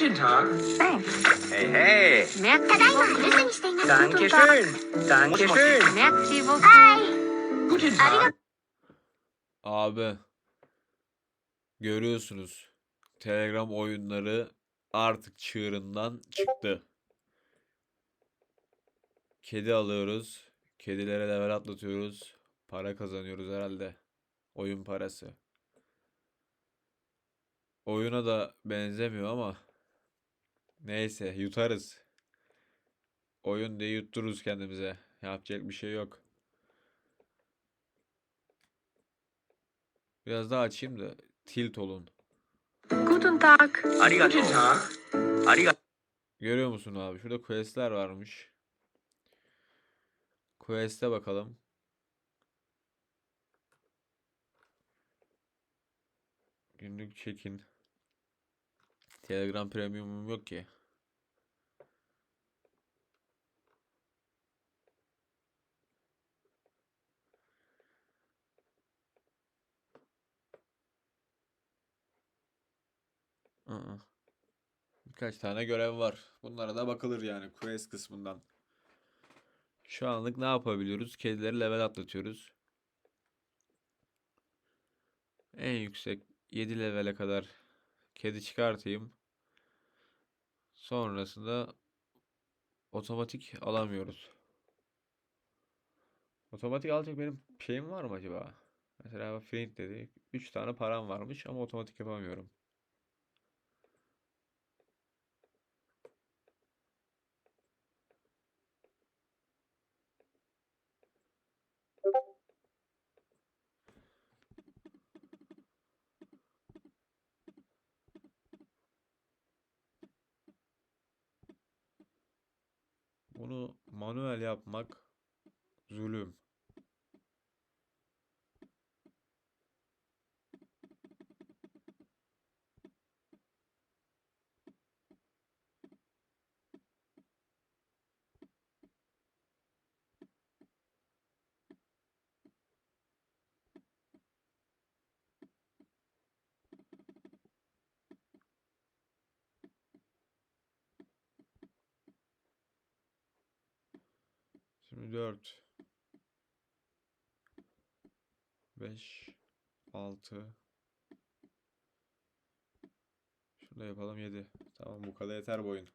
Guten Tag. Thanks. Hey, hey. Merci ただいま beaucoup. 留守にしています。 Danke schön. Danke schön. Merci beaucoup. はい。 Guten Tag. Abi görüyorsunuz Telegram oyunları artık çığırından çıktı. Kedi alıyoruz. Kedilere level atlatıyoruz. Para kazanıyoruz herhalde. Oyun parası. Oyuna da benzemiyor ama neyse yutarız. Oyun diye yuttururuz kendimize. Yapacak bir şey yok. Biraz daha açayım da tilt olun. Guten Tag. Guten Tag. Arigato. Görüyor musun abi? Şurada questler varmış. Quest'e bakalım. Günlük check-in. Telegram Premium'um yok ki. Birkaç tane görev var. Bunlara da bakılır yani quest kısmından. Şu anlık ne yapabiliyoruz? Kedileri level atlatıyoruz. En yüksek 7 levele kadar kedi çıkartayım. Sonrasında otomatik alamıyoruz. Otomatik alacak benim şeyim var mı acaba? Mesela Flint dedi. 3 tane param varmış ama otomatik yapamıyorum. Bunu manuel yapmak zulüm. Şimdi 4 5 6 Şunu da yapalım 7. Tamam bu kadar yeter bu oyun.